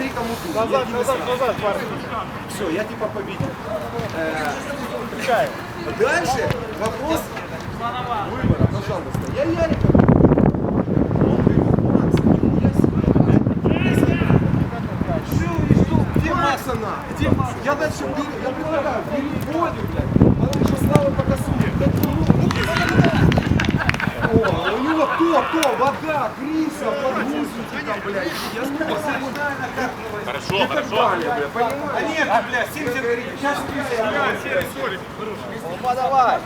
Смотри, кому тут. Назад, назад, назад, Все, я типа победил. Э, Дальше вопрос выбора, пожалуйста. Я Ярика. Где Макса на? Где Макс? Я дальше я предлагаю, бери Бодю, блядь. Потому что Слава покосует. О, у него то, то, вода, Криса, подгузники там, блядь. Я как Хорошо, хорошо. понимаешь? А нет, блядь, 70 Сейчас Опа, давай.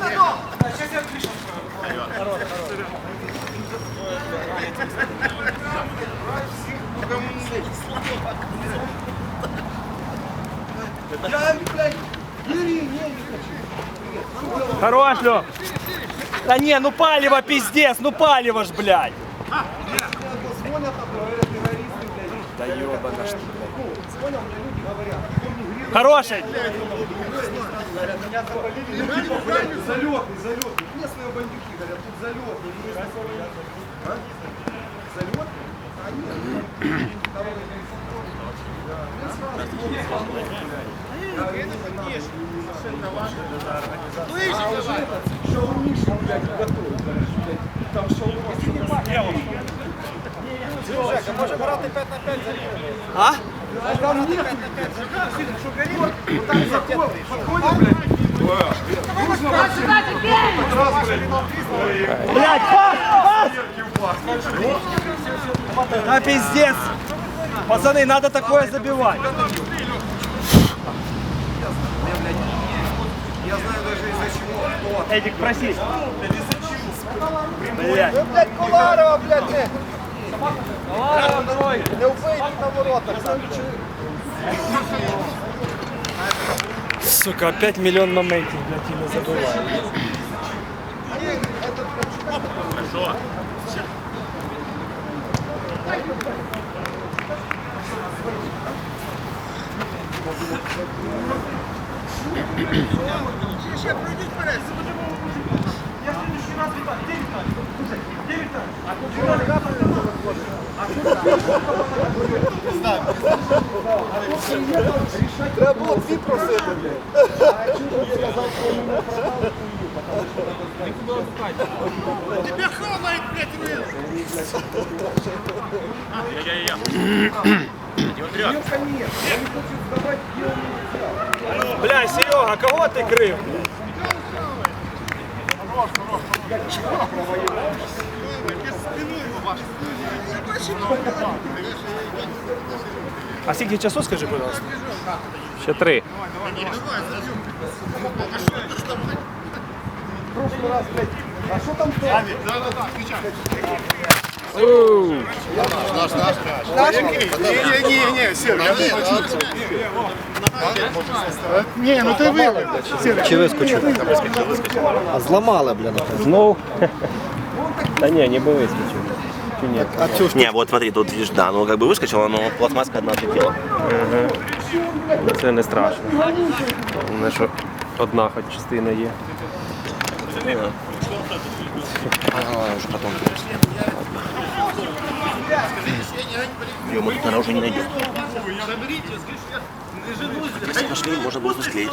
Я, блядь, бери, не, не хочу. Хорош, Лё. Да не, ну палево пиздец, ну палево ж, блядь. Звонят, а говорят, террористы, блядь. Да ёбана что, Ну, звонят, мне люди говорят, кто не грел, Хороший. ну, блядь, залетный, залетный. Местные бандюки говорят, тут залетный. Залетный? А нет. Там, да. Я сразу звоню, блядь. Я говорю, не надо, не надо. А уже этот шаурмиши, блядь, готовы, блядь. Там шаурма. Жека, може брати 5 на 5 за А? Там нет. Блядь, пас, пас. Да пиздец. Пацаны, надо такое забивать. Я знаю даже из-за чего. Эдик, проси. Блядь. Ви, блядь, Коларова, блядь, не. Вбийте на воротах. Сука, опять миллион моментів, блядь, і не забиваю. Хорошо. Треба було дві просити, блядь. Тебя хавает, блядь, рыл. Я-я-я. Не. Мелко нет. Я не хочу сдавать, где он не взял. Бля, Серега, кого ти крив? А скільки часу, скажи, пожалуйста? Ще три. В прошлый раз, блядь. А что там то? Да-да-да, отвечай. Не-не-не, Серега, я Ні, ну ти вивив. Чи вискочив? А зламали, блін. Знов. Та ні, не би вискочив. Чи ні? А цю ж Не, вот смотри, тут видишь, да, ну как бы выскочила, но пластмасска одна отлетела. Це не страшно. Головне, що одна хоч частина є. А, уже потом. Ее мы тут, наверное, уже не найдем. Если нашли, можно было бы склеить.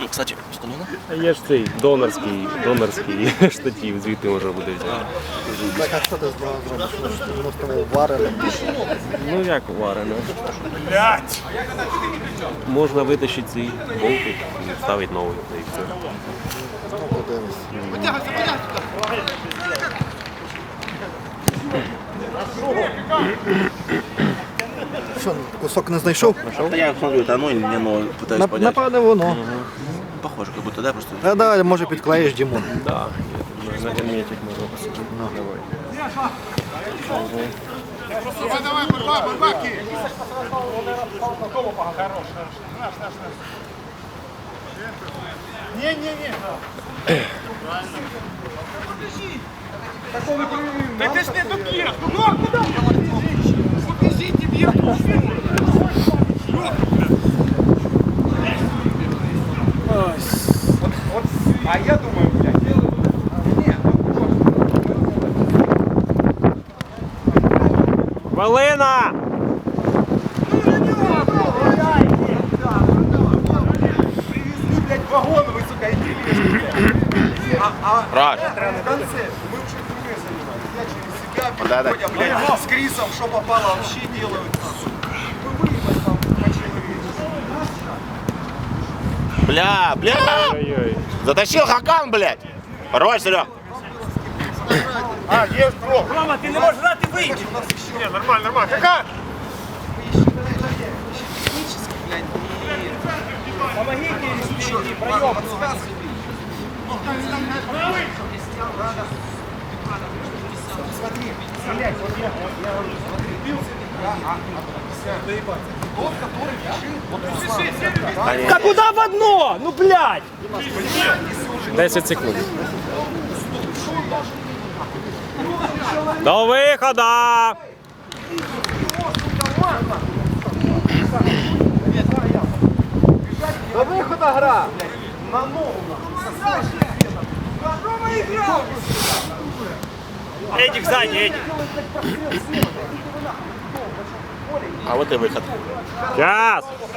Ну, кстати, установлено? Є ж цей донорський, донорський штатив, звідти може буде взяти. так, а що ти зробиш? Воно з того варене. Ну як варено. Можна витащити цей болтик і вставити новий. та і все. Ну, подивись. Що, кусок не знайшов? Да я смотрю, это оно или не оно, пытаюсь На- понять. Напевне, воно. Похоже, как будто, да, просто. Да, да, може підклеїш, Дімон. Да, є, на герметик можна посадити. Давай. Давай, Так ти ж не доб'єш. Ну, норку дай. Побіжіть і. А я думаю, блядь, Хвилина! Ну, Привезли, блядь, вагон, вы, сука, идите. Раш. В конце мы уже КВ занимались. Я через себя Да-да. переходя, блядь, с Крисом, что попало, вообще делают. Мы выебать там по-человечески. Бля, бля. Затащил Хакан, блядь. Порвай, Серег. А, есть кров. Рома, ти не можеш грати, вийди. Не, нормально, нормально. Какая? Вот я, я бился, да, а, а, доебаться. Тот, который решил, вот Они- Та куди в одно? Ну, блядь. 10 секунд. До виходу! До выхода гра. На ногу. Едік ззаді, Едік. А вот и выход. Час!